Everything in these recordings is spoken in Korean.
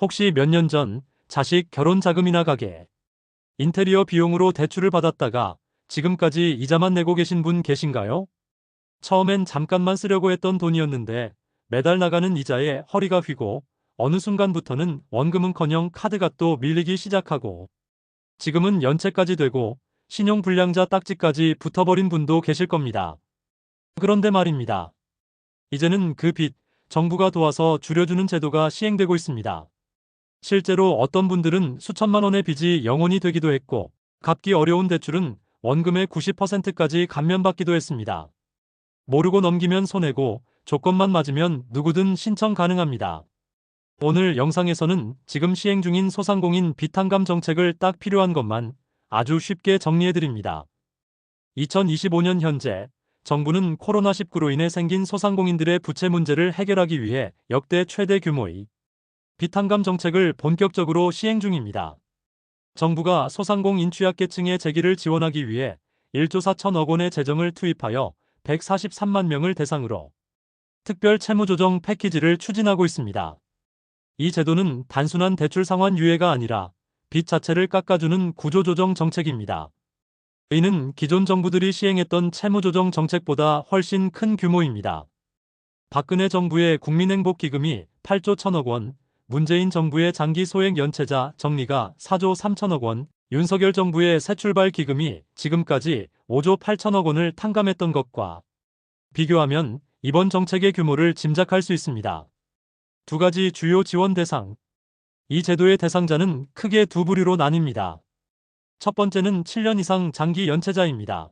혹시 몇 년 전 자식 결혼 자금이나 가게, 인테리어 비용으로 대출을 받았다가 지금까지 이자만 내고 계신 분 계신가요? 처음엔 잠깐만 쓰려고 했던 돈이었는데 매달 나가는 이자에 허리가 휘고 어느 순간부터는 원금은커녕 카드값도 밀리기 시작하고 지금은 연체까지 되고 신용불량자 딱지까지 붙어버린 분도 계실 겁니다. 그런데 말입니다. 이제는 그 빚, 정부가 도와서 줄여주는 제도가 시행되고 있습니다. 실제로 어떤 분들은 수천만 원의 빚이 영원이 되기도 했고, 갚기 어려운 대출은 원금의 90%까지 감면받기도 했습니다. 모르고 넘기면 손해고, 조건만 맞으면 누구든 신청 가능합니다. 오늘 영상에서는 지금 시행 중인 소상공인 비탄감 정책을 딱 필요한 것만 아주 쉽게 정리해드립니다. 2025년 현재 정부는 코로나19로 인해 생긴 소상공인들의 부채 문제를 해결하기 위해 역대 최대 규모의 비탄감 정책을 본격적으로 시행 중입니다. 정부가 소상공인 취약계층의 재기를 지원하기 위해 1조 4천억 원의 재정을 투입하여 143만 명을 대상으로 특별 채무조정 패키지를 추진하고 있습니다. 이 제도는 단순한 대출 상환 유예가 아니라 빚 자체를 깎아주는 구조조정 정책입니다. 이는 기존 정부들이 시행했던 채무조정 정책보다 훨씬 큰 규모입니다. 박근혜 정부의 국민행복기금이 8조 1천억 원, 문재인 정부의 장기 소액 연체자 정리가 4조 3천억 원, 윤석열 정부의 새 출발 기금이 지금까지 5조 8천억 원을 탕감했던 것과 비교하면 이번 정책의 규모를 짐작할 수 있습니다. 두 가지 주요 지원 대상. 이 제도의 대상자는 크게 두 부류로 나뉩니다. 첫 번째는 7년 이상 장기 연체자입니다.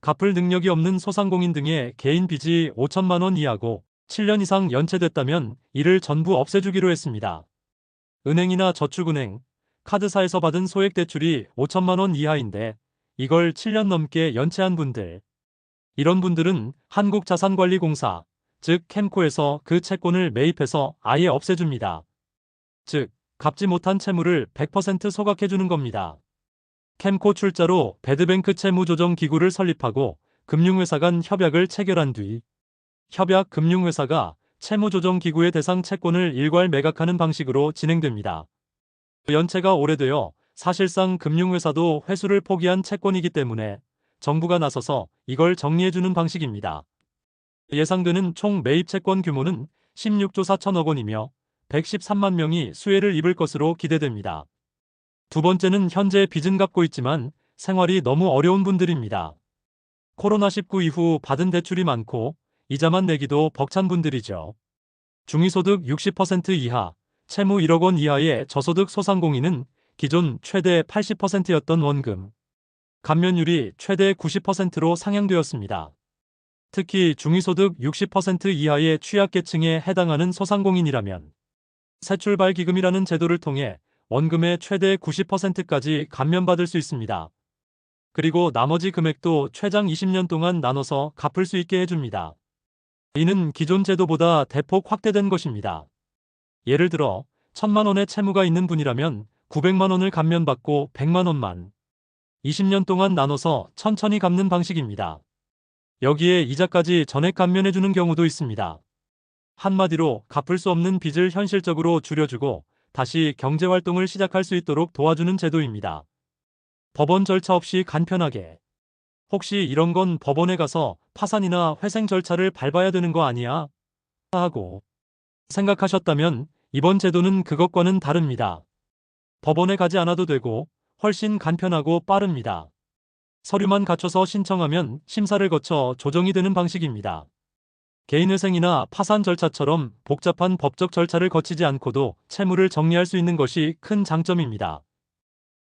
갚을 능력이 없는 소상공인 등의 개인 빚이 5천만 원 이하고 7년 이상 연체됐다면 이를 전부 없애주기로 했습니다. 은행이나 저축은행, 카드사에서 받은 소액 대출이 5천만 원 이하인데 이걸 7년 넘게 연체한 분들. 이런 분들은 한국자산관리공사, 즉 캠코에서 그 채권을 매입해서 아예 없애줍니다. 즉, 갚지 못한 채무를 100% 소각해주는 겁니다. 캠코 출자로 배드뱅크 채무조정 기구를 설립하고 금융회사 간 협약을 체결한 뒤 협약 금융회사가 채무조정기구의 대상 채권을 일괄 매각하는 방식으로 진행됩니다. 연체가 오래되어 사실상 금융회사도 회수를 포기한 채권이기 때문에 정부가 나서서 이걸 정리해주는 방식입니다. 예상되는 총 매입 채권 규모는 16조 4천억 원이며 113만 명이 수혜를 입을 것으로 기대됩니다. 두 번째는 현재 빚은 갚고 있지만 생활이 너무 어려운 분들입니다. 코로나19 이후 받은 대출이 많고 이자만 내기도 벅찬 분들이죠. 중위소득 60% 이하, 채무 1억 원 이하의 저소득 소상공인은 기존 최대 80%였던 원금, 감면율이 최대 90%로 상향되었습니다. 특히 중위소득 60% 이하의 취약계층에 해당하는 소상공인이라면 새출발 기금이라는 제도를 통해 원금의 최대 90%까지 감면받을 수 있습니다. 그리고 나머지 금액도 최장 20년 동안 나눠서 갚을 수 있게 해줍니다. 이는 기존 제도보다 대폭 확대된 것입니다. 예를 들어 1천만 원의 채무가 있는 분이라면 900만 원을 감면받고 100만 원만 20년 동안 나눠서 천천히 갚는 방식입니다. 여기에 이자까지 전액 감면해주는 경우도 있습니다. 한마디로 갚을 수 없는 빚을 현실적으로 줄여주고 다시 경제활동을 시작할 수 있도록 도와주는 제도입니다. 법원 절차 없이 간편하게 혹시 이런 건 법원에 가서 파산이나 회생 절차를 밟아야 되는 거 아니야? 하고 생각하셨다면 이번 제도는 그것과는 다릅니다. 법원에 가지 않아도 되고 훨씬 간편하고 빠릅니다. 서류만 갖춰서 신청하면 심사를 거쳐 조정이 되는 방식입니다. 개인회생이나 파산 절차처럼 복잡한 법적 절차를 거치지 않고도 채무를 정리할 수 있는 것이 큰 장점입니다.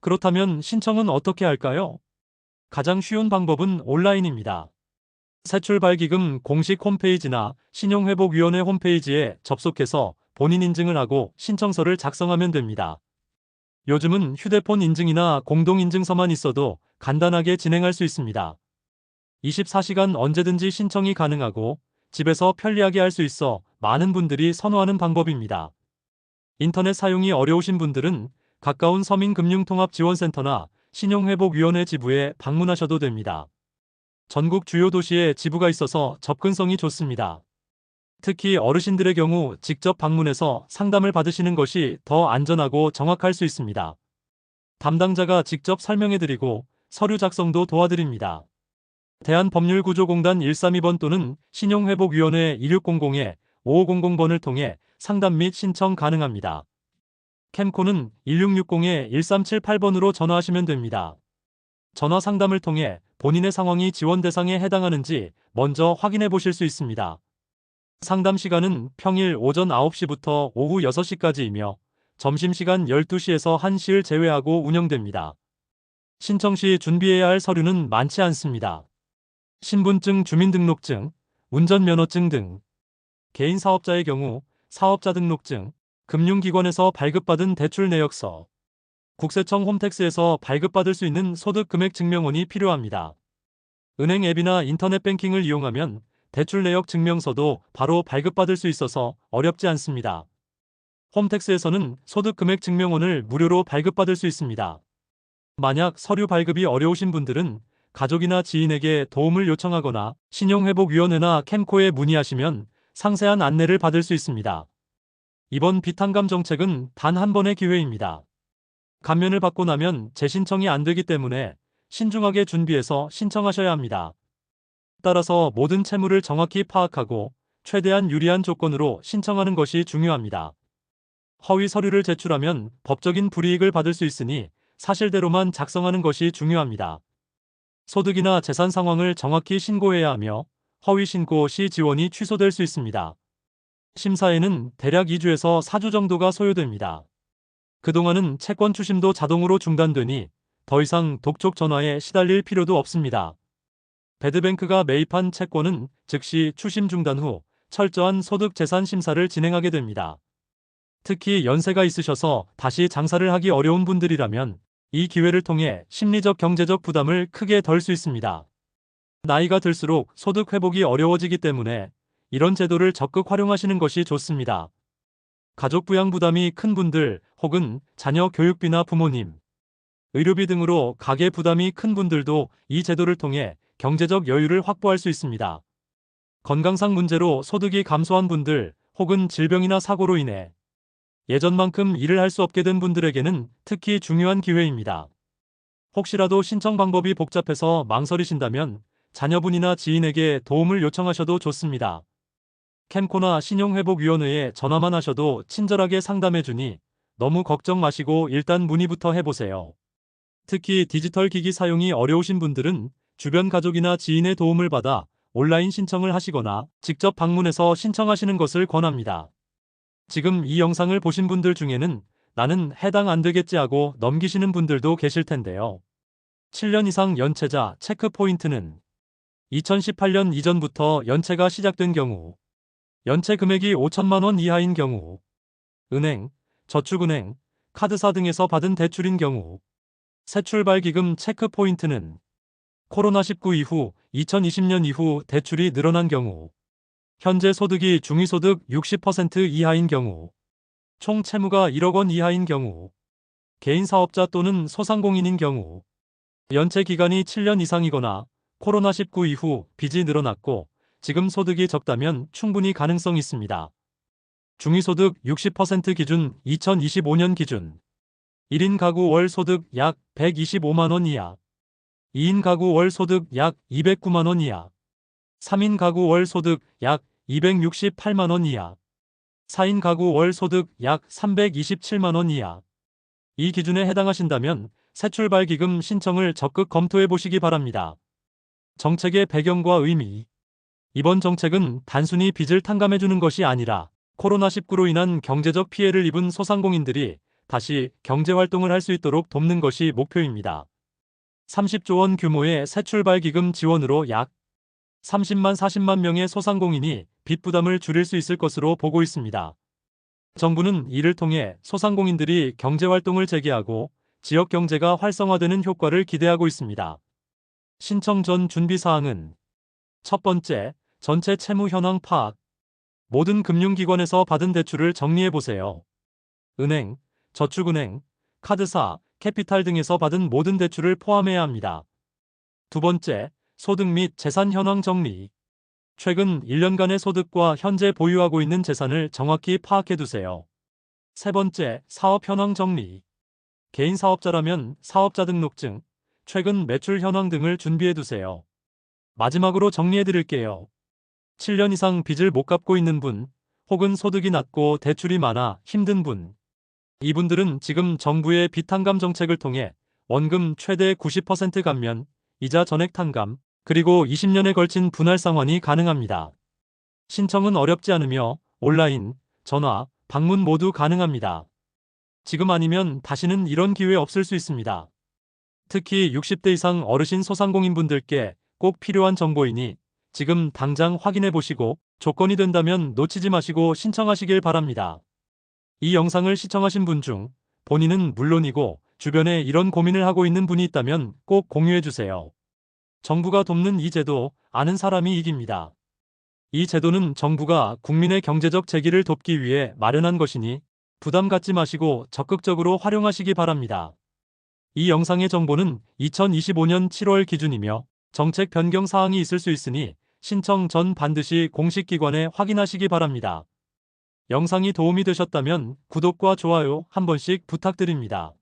그렇다면 신청은 어떻게 할까요? 가장 쉬운 방법은 온라인입니다. 새출발기금 공식 홈페이지나 신용회복위원회 홈페이지에 접속해서 본인 인증을 하고 신청서를 작성하면 됩니다. 요즘은 휴대폰 인증이나 공동인증서만 있어도 간단하게 진행할 수 있습니다. 24시간 언제든지 신청이 가능하고 집에서 편리하게 할 수 있어 많은 분들이 선호하는 방법입니다. 인터넷 사용이 어려우신 분들은 가까운 서민금융통합지원센터나 신용회복위원회 지부에 방문하셔도 됩니다. 전국 주요 도시에 지부가 있어서 접근성이 좋습니다. 특히 어르신들의 경우 직접 방문해서 상담을 받으시는 것이 더 안전하고 정확할 수 있습니다. 담당자가 직접 설명해드리고 서류 작성도 도와드립니다. 대한법률구조공단 132번 또는 신용회복위원회 2600-5500번을 통해 상담 및 신청 가능합니다. 캠코는 1660-1378번으로 전화하시면 됩니다. 전화 상담을 통해 본인의 상황이 지원 대상에 해당하는지 먼저 확인해 보실 수 있습니다. 상담 시간은 평일 오전 9시부터 오후 6시까지이며 점심시간 12시에서 1시를 제외하고 운영됩니다. 신청 시 준비해야 할 서류는 많지 않습니다. 신분증, 주민등록증, 운전면허증 등 개인 사업자의 경우 사업자 등록증, 금융기관에서 발급받은 대출 내역서, 국세청 홈택스에서 발급받을 수 있는 소득 금액 증명원이 필요합니다. 은행 앱이나 인터넷 뱅킹을 이용하면 대출 내역 증명서도 바로 발급받을 수 있어서 어렵지 않습니다. 홈택스에서는 소득 금액 증명원을 무료로 발급받을 수 있습니다. 만약 서류 발급이 어려우신 분들은 가족이나 지인에게 도움을 요청하거나 신용회복위원회나 캠코에 문의하시면 상세한 안내를 받을 수 있습니다. 이번 비탄감 정책은 단 한 번의 기회입니다. 감면을 받고 나면 재신청이 안 되기 때문에 신중하게 준비해서 신청하셔야 합니다. 따라서 모든 채무를 정확히 파악하고 최대한 유리한 조건으로 신청하는 것이 중요합니다. 허위 서류를 제출하면 법적인 불이익을 받을 수 있으니 사실대로만 작성하는 것이 중요합니다. 소득이나 재산 상황을 정확히 신고해야 하며 허위 신고 시 지원이 취소될 수 있습니다. 심사에는 대략 2주에서 4주 정도가 소요됩니다. 그동안은 채권 추심도 자동으로 중단되니 더 이상 독촉 전화에 시달릴 필요도 없습니다. 배드뱅크가 매입한 채권은 즉시 추심 중단 후 철저한 소득 재산 심사를 진행하게 됩니다. 특히 연세가 있으셔서 다시 장사를 하기 어려운 분들이라면 이 기회를 통해 심리적 경제적 부담을 크게 덜 수 있습니다. 나이가 들수록 소득 회복이 어려워지기 때문에 이런 제도를 적극 활용하시는 것이 좋습니다. 가족 부양 부담이 큰 분들 혹은 자녀 교육비나 부모님, 의료비 등으로 가계 부담이 큰 분들도 이 제도를 통해 경제적 여유를 확보할 수 있습니다. 건강상 문제로 소득이 감소한 분들 혹은 질병이나 사고로 인해 예전만큼 일을 할 수 없게 된 분들에게는 특히 중요한 기회입니다. 혹시라도 신청 방법이 복잡해서 망설이신다면 자녀분이나 지인에게 도움을 요청하셔도 좋습니다. 캠코나 신용회복위원회에 전화만 하셔도 친절하게 상담해주니 너무 걱정 마시고 일단 문의부터 해보세요. 특히 디지털 기기 사용이 어려우신 분들은 주변 가족이나 지인의 도움을 받아 온라인 신청을 하시거나 직접 방문해서 신청하시는 것을 권합니다. 지금 이 영상을 보신 분들 중에는 나는 해당 안 되겠지 하고 넘기시는 분들도 계실 텐데요. 7년 이상 연체자 체크 포인트는 2018년 이전부터 연체가 시작된 경우, 연체 금액이 5천만 원 이하인 경우, 은행, 저축은행, 카드사 등에서 받은 대출인 경우, 새출발 기금 체크 포인트는 코로나19 이후 2020년 이후 대출이 늘어난 경우, 현재 소득이 중위소득 60% 이하인 경우, 총 채무가 1억 원 이하인 경우, 개인 사업자 또는 소상공인인 경우, 연체 기간이 7년 이상이거나 코로나19 이후 빚이 늘어났고 지금 소득이 적다면 충분히 가능성 있습니다. 중위소득 60% 기준 2025년 기준. 1인 가구 월 소득 약 125만 원 이하. 2인 가구 월 소득 약 209만 원 이하. 3인 가구 월 소득 약 268만 원 이하. 4인 가구 월 소득 약 327만 원 이하. 이 기준에 해당하신다면 새출발 기금 신청을 적극 검토해 보시기 바랍니다. 정책의 배경과 의미 이번 정책은 단순히 빚을 탕감해 주는 것이 아니라 코로나19로 인한 경제적 피해를 입은 소상공인들이 다시 경제 활동을 할 수 있도록 돕는 것이 목표입니다. 30조 원 규모의 새 출발 기금 지원으로 약 30만 40만 명의 소상공인이 빚 부담을 줄일 수 있을 것으로 보고 있습니다. 정부는 이를 통해 소상공인들이 경제 활동을 재개하고 지역 경제가 활성화되는 효과를 기대하고 있습니다. 신청 전 준비 사항은 첫 번째, 전체 채무 현황 파악. 모든 금융기관에서 받은 대출을 정리해 보세요. 은행, 저축은행, 카드사, 캐피탈 등에서 받은 모든 대출을 포함해야 합니다. 두 번째, 소득 및 재산 현황 정리. 최근 1년간의 소득과 현재 보유하고 있는 재산을 정확히 파악해 두세요. 세 번째, 사업 현황 정리. 개인 사업자라면 사업자 등록증, 최근 매출 현황 등을 준비해 두세요. 마지막으로 정리해 드릴게요. 7년 이상 빚을 못 갚고 있는 분, 혹은 소득이 낮고 대출이 많아 힘든 분. 이분들은 지금 정부의 비탄감 정책을 통해 원금 최대 90% 감면, 이자 전액 탕감, 그리고 20년에 걸친 분할 상환이 가능합니다. 신청은 어렵지 않으며 온라인, 전화, 방문 모두 가능합니다. 지금 아니면 다시는 이런 기회 없을 수 있습니다. 특히 60대 이상 어르신 소상공인분들께 꼭 필요한 정보이니 지금 당장 확인해 보시고 조건이 된다면 놓치지 마시고 신청하시길 바랍니다. 이 영상을 시청하신 분 중 본인은 물론이고 주변에 이런 고민을 하고 있는 분이 있다면 꼭 공유해 주세요. 정부가 돕는 이 제도 아는 사람이 이깁니다. 이 제도는 정부가 국민의 경제적 재기를 돕기 위해 마련한 것이니 부담 갖지 마시고 적극적으로 활용하시기 바랍니다. 이 영상의 정보는 2025년 7월 기준이며 정책 변경 사항이 있을 수 있으니 신청 전 반드시 공식 기관에 확인하시기 바랍니다. 영상이 도움이 되셨다면 구독과 좋아요 한 번씩 부탁드립니다.